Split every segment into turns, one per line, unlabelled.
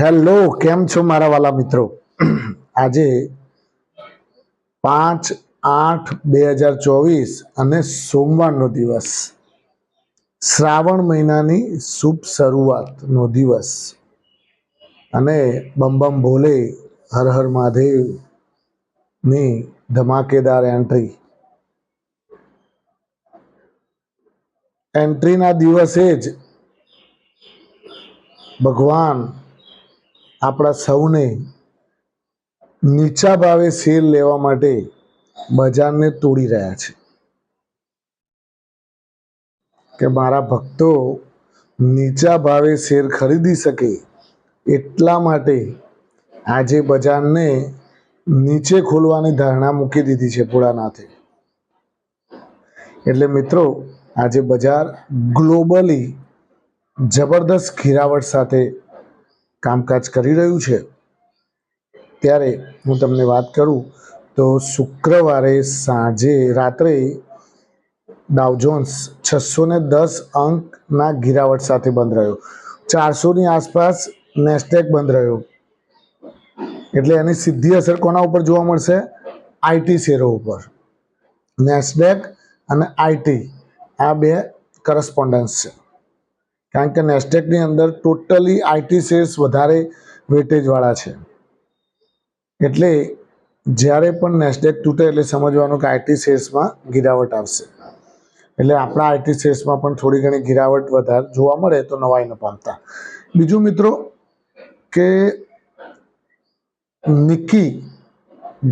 Hello, કેમ છો મારા વાલા મિત્રો? આજે પાંચ આઠ બે હજાર ચોવીસ અને સોમવારનો દિવસ. શ્રાવણ મહિનાની શુભ શરૂઆતનો દિવસ. અને બમ બમ ભોલે, હર હર મહાદેવની ધમાકેદાર એન્ટ્રી. એન્ટ્રીના દિવસે જ ભગવાન આપણા સૌને નીચા ભાવે શેર લેવા માટે બજારને તોડી રહ્યા છે. કે મારા ભક્તો નીચા ભાવે શેર ખરીદી શકે એટલા માટે આજે બજારને નીચે ખોલવાની ધારણા મૂકી દીધી છે ભોળાનાથે. એટલે મિત્રો, આજે બજાર ગ્લોબલી જબરદસ્ત ગિરાવટ સાથે કામકાજ કરી રહ્યું છે. ત્યારે હું તમને વાત કરું તો શુક્રવારે સાંજે રાત્રે ડાવજોન્સ છસો ને દસ અંકના ગિરાવટ સાથે બંધ રહ્યો. ચારસોની આસપાસ નેસ્ટેક બંધ રહ્યો. એટલે એની સીધી અસર કોના ઉપર જોવા મળશે? આઈટી શેરો ઉપર. નેસ્ડેક અને આઈટી આ બે કરસ્પોન્ડન્સ છે. કારણ કે નેસ્ટેકની અંદર ટોટલી આઈટી શેર્સ વધારે વેટેજવાળા છે. એટલે જ્યારે પણ નેસ્ટેક તૂટે એટલે સમજવાનું કે આઈટી શેર્સમાં ગિરાવટ આવશે. એટલે આપણા આઈટી શેર્સમાં પણ થોડી ઘણી ગિરાવટ વધારે જોવા મળે તો નવાઈ ન પામતા. બીજું મિત્રો કે નિકી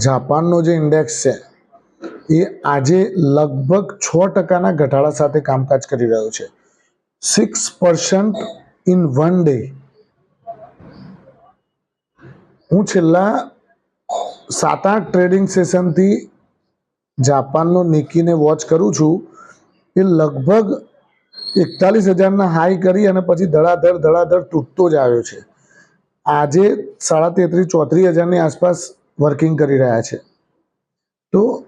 જાપાનનો જે ઇન્ડેક્સ છે, એ આજે લગભગ છ ટકાના ઘટાડા સાથે કામકાજ કરી રહ્યો છે. Six percent in one day હું છેલ્લા સાત આઠ ટ્રેડિંગ સેશનથી જાપાનનો નિકીને વોચ કરું છું. એ લગભગ એકતાલીસ હજારના હાઈ કરી અને પછી ધડાધડ ધડાધડ તૂટતો જ આવ્યો છે. આજે સાડા તેત્રીસ, ચોત્રીસ હજારની આસપાસ વર્કિંગ કરી રહ્યા છે. તો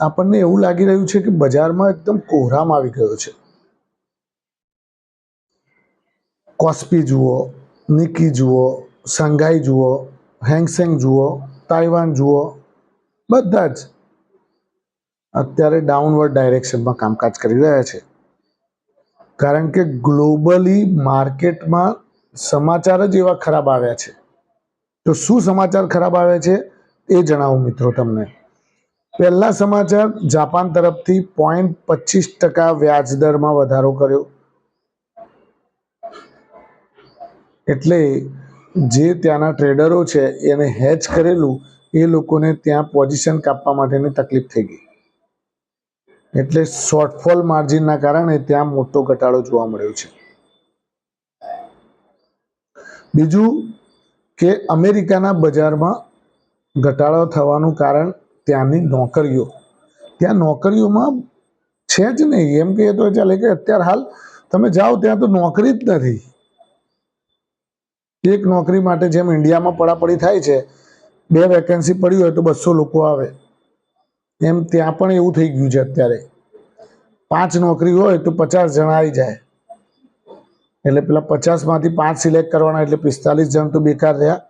આપણને એવું લાગી રહ્યું છે કે બજારમાં એકદમ કોહરામ આવી ગયો છે. કોસ્પી જુઓ, નિકી જુઓ શંઘાઈ જુઓ, હેંગસેંગ જુઓ, તાઇવાન જુઓ, બધા જ અત્યારે ડાઉનવર્ડ ડાયરેક્શનમાં કામકાજ કરી રહ્યા છે. કારણ કે ગ્લોબલી માર્કેટમાં સમાચાર જ એવા ખરાબ આવ્યા છે. તો શું સમાચાર ખરાબ આવે છે? એ જણાવું મિત્રો તમને. પહેલા સમાચાર જાપાન તરફથી પોઈન્ટ પચીસ ટકા વ્યાજ દરમાં વધારો કર્યો. એટલે જે ત્યાંના ટ્રેડરો છે, એને હેચ કરેલું, એ લોકોને ત્યાં પોઝિશન કાપવા માટેની તકલીફ થઈ ગઈ. એટલે શોર્ટફોલ માર્જિનના કારણે ત્યાં મોટો ઘટાડો જોવા મળ્યો છે. બીજું કે અમેરિકાના બજારમાં ઘટાડો થવાનું કારણ ત્યાંની નોકરીઓ. ત્યાં નોકરીઓમાં છે જ નહીં. એમ કહીએ તો ચાલે કે અત્યારે હાલ તમે જાઓ ત્યાં તો નોકરી જ નથી. એક નોકરી માટે જેમ ઇન્ડિયામાં પડાપડી થાય છે, બે વેકેન્સી પડી હોય તો બસો લોકો આવે. એમ ત્યાં પણ એવું થઈ ગયું છે અત્યારે. પાંચ નોકરી હોય તો પચાસ જણા આવી જાય. એટલે પેલા પચાસમાંથી પાંચ સિલેક્ટ કરવાના એટલે પિસ્તાલીસ જણ તો બેકાર રહ્યા.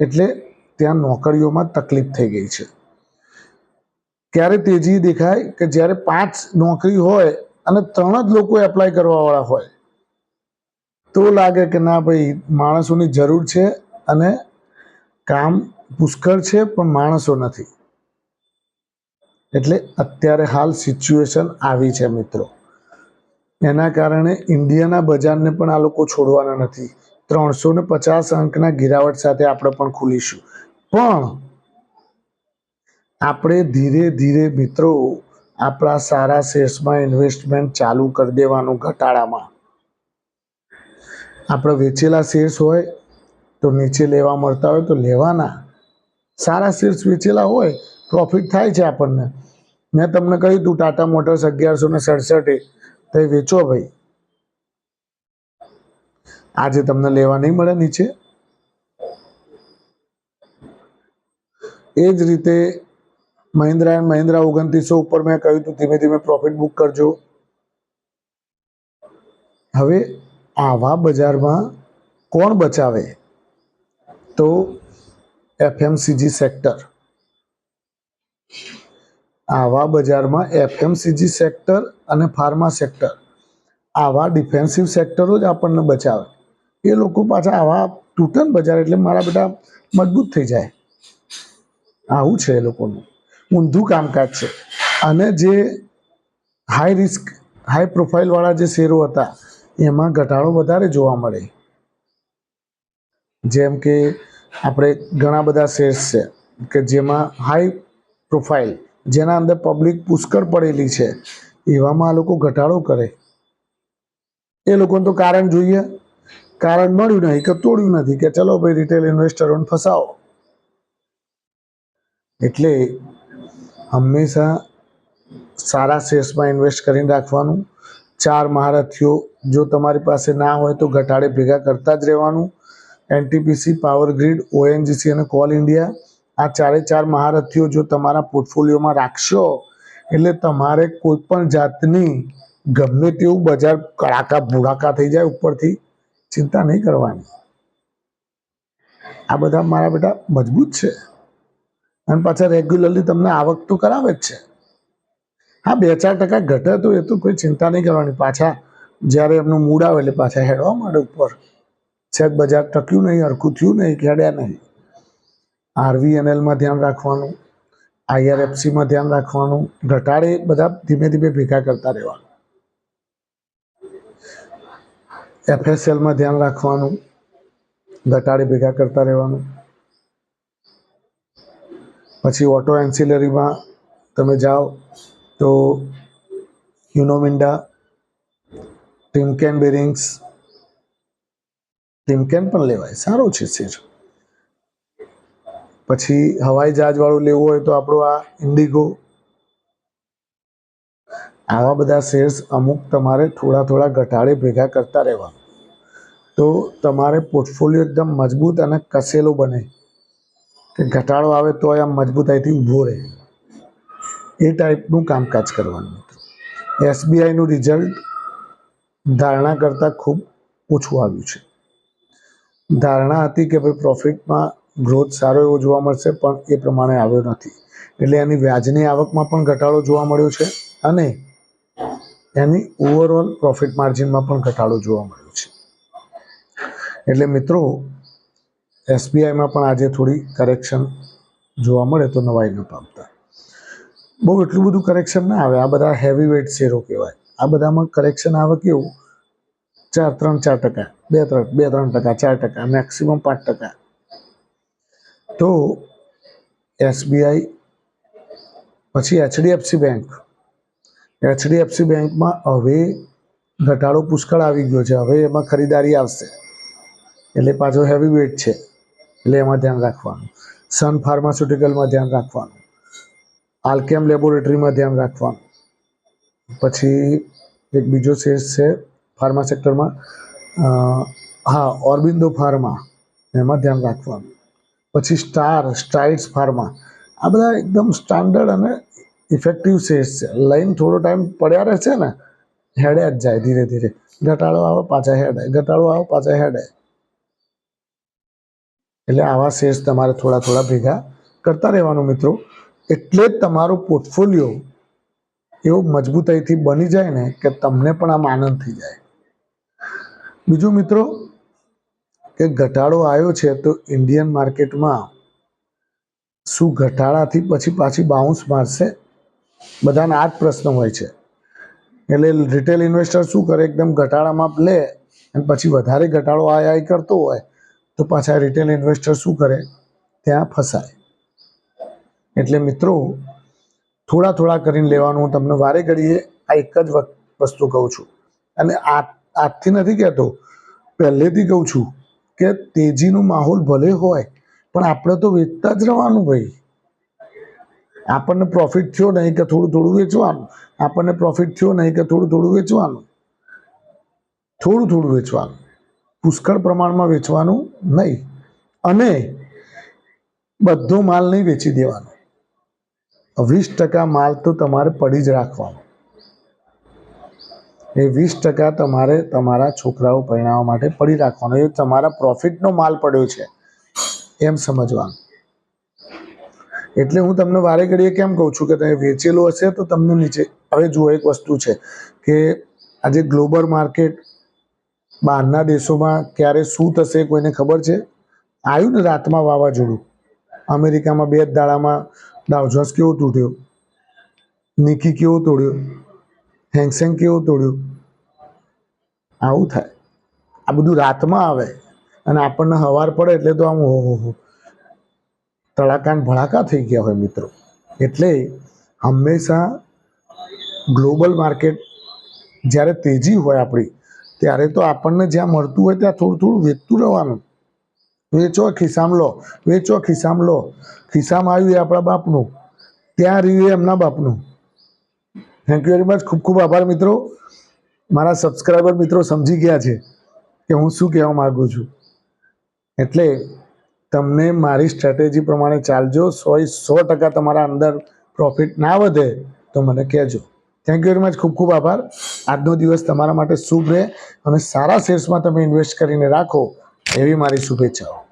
એટલે ત્યાં નોકરીઓમાં તકલીફ થઈ ગઈ છે. ક્યારે તેજી દેખાય કે જ્યારે પાંચ નોકરી હોય અને ત્રણ જ લોકો એપ્લાય કરવાવાળા હોય તો લાગે કે ના ભાઈ, માણસોની જરૂર છે અને કામ પુષ્કળ છે, પણ માણસો નથી. એટલે અત્યારે હાલ સિચ્યુએશન આવી છે મિત્રો. એના કારણે ઇન્ડિયાના બજારને પણ આ લોકો છોડવાના નથી. ત્રણસો ને પચાસ અંકના ગિરાવટ સાથે આપણે પણ ખુલીશું. પણ આપણે ધીરે ધીરે મિત્રો આપણા સારા શેર્સમાં ઇન્વેસ્ટમેન્ટ ચાલુ કરી દેવાનું ઘટાડામાં. આપણે વેચેલા શેર્સ હોય તો નીચે લેવા મળતા હોય તો લેવાના. સારા શેર્સ વેચેલા હોય પ્રોફિટ થાય છે આપણને. મેં તમને કહ્યું હતું ટાટા મોટર્સ અગિયારસો ને સડસઠે. તો એ વેચો ભાઈ. આજે તમને લેવા નહીં મળે નીચે. એ જ રીતે મહિન્દ્રા એન્ડ મહિન્દ્રા ઓગણત્રીસો ઉપર મેં કહ્યું હતું ધીમે ધીમે પ્રોફિટ બુક કરજો. હવે આવા બજારમાં કોણ બચાવે? તો એફએમસીજી સેક્ટર. આવા બજારમાં એફએમસીજી સેક્ટર અને ફાર્મા સેક્ટર. આવા ડિફેન્સિવ સેક્ટરો જ આપણને બચાવે. એ લોકો પાછા આવા તૂટન બજાર એટલે મારા બધા મજબૂત થઈ જાય. આવું છે એ લોકોનું. ઊંધું કામકાજ છે. અને જે હાઈ રિસ્ક હાઈ પ્રોફાઇલવાળા જે શેરો હતા એમાં ઘટાડો વધારે જોવા મળે. જેમ કે આપણે ઘણા બધા શેર્સ છે કે જેમાં હાઈ પ્રોફાઇલ જેના અંદર પબ્લિક પુષ્કળ પડેલી છે, એવામાં આ લોકો ઘટાડો કરે. એ લોકોને તો કારણ જોઈએ. કારણ મળ્યું નહીં કે તોડ્યું નથી કે ચલો ભાઈ રિટેલ ઇન્વેસ્ટરોને ફસાવો. એટલે હંમેશા સારા શેર્સમાં ઇન્વેસ્ટ કરીને રાખવાનું. ચાર મહારથીઓ જો તમારી પાસે ના હોય તો ઘટાડે ભેગા કરતા જ રહેવાનું. એનટીપીસી પાવર ગ્રીડ ઓએનજીસી અને કોલ ઇન્ડિયા આ ચારે ચાર મહારથીઓ જો તમારા પોર્ટફોલિયોમાં રાખશો, એટલે તમારે કોઈ પણ જાતની ગમે તેવું બજાર કડાકા ભૂડાકા થઈ જાય ઉપરથી. ચિંતા નહીં કરવાની. આ બધા મારા બેટા મજબૂત છે. અને પાછા રેગ્યુલરલી તમને આવક તો કરાવે જ છે. હા, બે ચાર ટકા ઘટે તો એ તો કોઈ ચિંતા નહીં કરવાની. પાછા જ્યારે એમનું મૂડ આવે એટલે પાછા હેડવા માંડે ઉપર, છેક બજાર ટક્યું નહીં, હરખું થયું નહીં, ખેડ્યા નહીં. આરવીએનએલમાં ધ્યાન રાખવાનું, આઈઆરએફસીમાં ધ્યાન રાખવાનું, ઘટાડે બધા ધીમે ધીમે ભેગા કરતા રહેવાનું. એફએસએલમાં ધ્યાન રાખવાનું, ઘટાડે ભેગા કરતા રહેવાનું. પછી ઓટો એન્સિલરીમાં તમે જાઓ તો યુનોમિન્ડા ટિમકેન બેરિંગ્સ ટિમકેન પણ લેવાય. સારું છે શેર. પછી હવાઈ જહાજવાળું લેવું હોય તો આપણું આ ઇન્ડિગો આવા બધા શેર્સ અમુક તમારે થોડા થોડા ઘટાડે ભેગા કરતા રહેવા તો તમારે પોર્ટફોલિયો એકદમ મજબૂત અને કસેલો બને. કે ઘટાડો આવે તો આમ મજબૂતાઈથી ઊભો રહે. એ ટાઈપનું કામકાજ કરવાનું. એસબીઆઈનું રિઝલ્ટ ધારણા કરતાં ખૂબ ઓછું આવ્યું છે. ધારણા હતી કે ભાઈ પ્રોફિટમાં ગ્રોથ સારો એવો જોવા મળશે, પણ એ પ્રમાણે આવ્યો નથી. એટલે એની વ્યાજની આવકમાં પણ ઘટાડો જોવા મળ્યો છે અને એની ઓવરઓલ પ્રોફિટ માર્જિનમાં પણ ઘટાડો જોવા મળ્યો છે. એટલે મિત્રો એસબીઆઈમાં પણ આજે થોડી કરેક્શન જોવા મળે તો નવાઈ ન પામતા. બહુ એટલું બધું કરેક્શન ના આવે. આ બધા હેવી વેઇટ શેરો કહેવાય. આ બધામાં કરેક્શન આવે કેવું? ચાર, ત્રણ, ચાર ટકા. બે, ત્રણ બે, ત્રણ ટકા, ચાર ટકા મેક્સિમમ પાંચ ટકા. તો એસબીઆઈ, પછી એચડીએફસી બેંક. એચડીએફસી બેંકમાં હવે ઘટાડો પુષ્કળ આવી ગયો છે. હવે એમાં ખરીદારી આવશે. એટલે પાછો હેવી વેઇટ છે. એટલે એમાં ધ્યાન રાખવાનું. સન ફાર્માસ્યુટિકલમાં ધ્યાન રાખવાનું. આલ્કેમ લેબોરેટરીમાં ધ્યાન રાખવાનું. પછી એક બીજો શેર્સ છે ફાર્મા સેક્ટરમાં હા, ઓરબિંદો ફાર્મા એમાં ધ્યાન રાખવાનું. પછી સ્ટાર સ્ટ્રાઇડ્સ ફાર્મા આ બધા એકદમ સ્ટાન્ડર્ડ અને ઇફેક્ટિવ શેર્સ છે. લઈને થોડો ટાઈમ પડ્યા રહે છે ને હેડે જ જાય ધીરે ધીરે. ઘટાડો આવે, પાછા હેડે ઘટાડો આવે, પાછા હેડે એટલે આવા શેર્સ તમારે થોડા થોડા ભેગા કરતા રહેવાનું મિત્રો. એટલે જ તમારો પોર્ટફોલિયો એવો મજબૂતાઈથી બની જાય ને કે તમને પણ આમ આનંદ થઈ જાય. બીજું મિત્રો, કે ઘટાડો આવ્યો છે તો ઇન્ડિયન માર્કેટમાં શું ઘટાડાથી પછી પાછી બાઉન્સ મારશે? બધાના આ જ પ્રશ્ન હોય છે. એટલે રિટેલ ઇન્વેસ્ટર શું કરે? એકદમ ઘટાડામાં લે અને પછી વધારે ઘટાડો આય આય કરતો હોય તો પાછા રિટેલ ઇન્વેસ્ટર શું કરે? ત્યાં ફસાય. એટલે મિત્રો થોડા થોડા કરીને લેવાનું હું તમને વારે ઘડીએ આ એક જ વસ્તુ કહું છું. અને આ આજથી નથી કહેતો, પહેલેથી કહું છું કે તેજીનો માહોલ ભલે હોય, પણ આપણે તો વેચતા જ રહેવાનું ભાઈ. આપણને પ્રોફિટ થયો નહીં કે થોડું થોડું વેચવાનું. આપણને પ્રોફિટ થયો નહીં કે થોડું થોડું વેચવાનું. થોડું થોડું વેચવાનું. પુષ્કળ પ્રમાણમાં વેચવાનું નહીં. અને બધો માલ નહીં વેચી દેવાનો. વીસ ટકા માલ તો તમારે પડી જ રાખવાનો. એ વીસ ટકા તમારે તમારા છોકરાઓ પરિણામવા માટે પડી રાખવાનો. એ તમારા પ્રોફિટનો માલ પડ્યો છે, એમ સમજવાનું. એટલે હું તમને વારે ઘડીએ કેમ કહું છું કે તમે વેચેલું હશે તો તમને નીચે, હવે જુઓ એક વસ્તુ છે કે આજે ગ્લોબલ માર્કેટ બહારના દેશોમાં ક્યારે શું થશે કોઈને ખબર છે? આવ્યું ને રાતમાં વાવાઝોડું. અમેરિકામાં બે જ દાડામાં ડાઉજોન્સ કેવો તૂટ્યો નિકી કેવો તોડ્યો? હેંગસેંગ કેવો તોડ્યો? આવું થાય. આ બધું રાતમાં આવે અને આપણને હવાર પડે એટલે તો આમ હો. હો ભળાકા થઈ ગયા હોય મિત્રો. એટલે હંમેશા ગ્લોબલ માર્કેટ જ્યારે તેજી હોય આપણી, ત્યારે તો આપણને જ્યાં મળતું હોય ત્યાં થોડું થોડું વેચતું રહેવાનું. વેચો ખિસ્સામાં લો વેચો ખિસ્સામાં લો ખિસ્સામાં આવ્યું એ આપણા બાપનું. ત્યાં રહ્યું એ એમના બાપનું. થેન્ક યુ વેરી મચ ખૂબ ખૂબ આભાર મિત્રો. મારા સબસ્ક્રાઈબર મિત્રો સમજી ગયા છે કે હું શું કહેવા માગું છું. એટલે તમને મારી સ્ટ્રેટેજી પ્રમાણે ચાલજો. સો સો ટકા તમારા અંદર પ્રોફિટ ના વધે તો મને કહેજો. થેન્ક યુ વેરી મચ ખૂબ ખૂબ આભાર. આજનો દિવસ તમારા માટે શુભ રહે અને સારા શેર્સમાં તમે ઇન્વેસ્ટ કરીને રાખો એવી મારી શુભેચ્છાઓ.